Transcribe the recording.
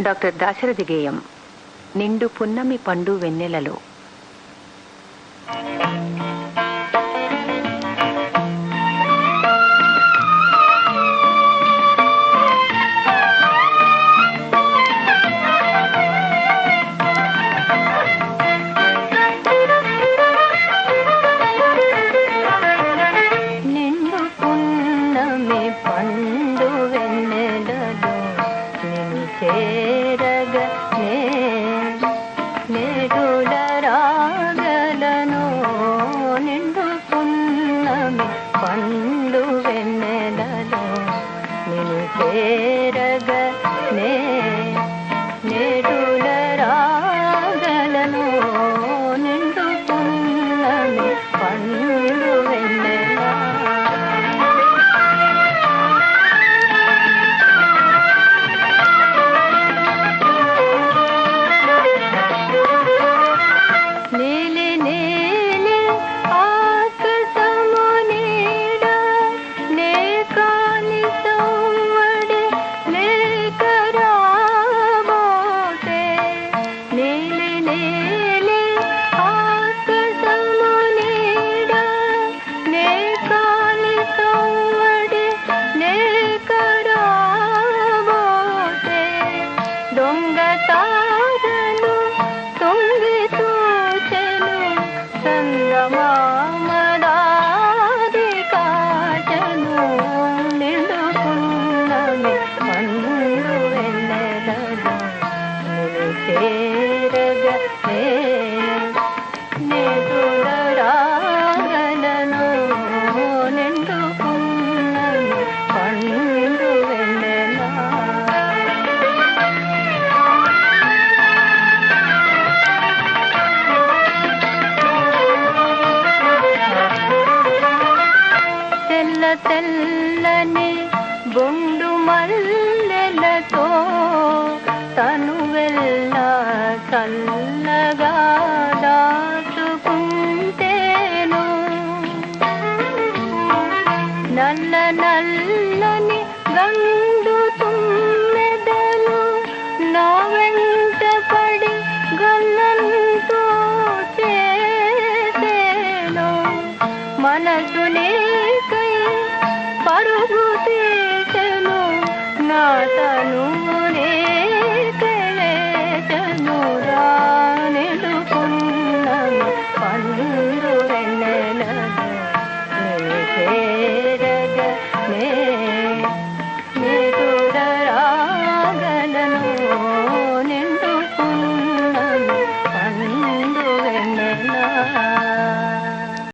Doctor Dasarathi గేయం నిండు పున్నమి పండు వెన్నెలలో. के తెల్ల తెల్లని బొండు మల్లెలతో తను వెళ్ళ చల్లగా దాచుకుంటేను. నల్ల నల్లని గండు తుమ్మెదలు నా వెంట పడి గల్లంతో చేసేను. మనసునే Hello.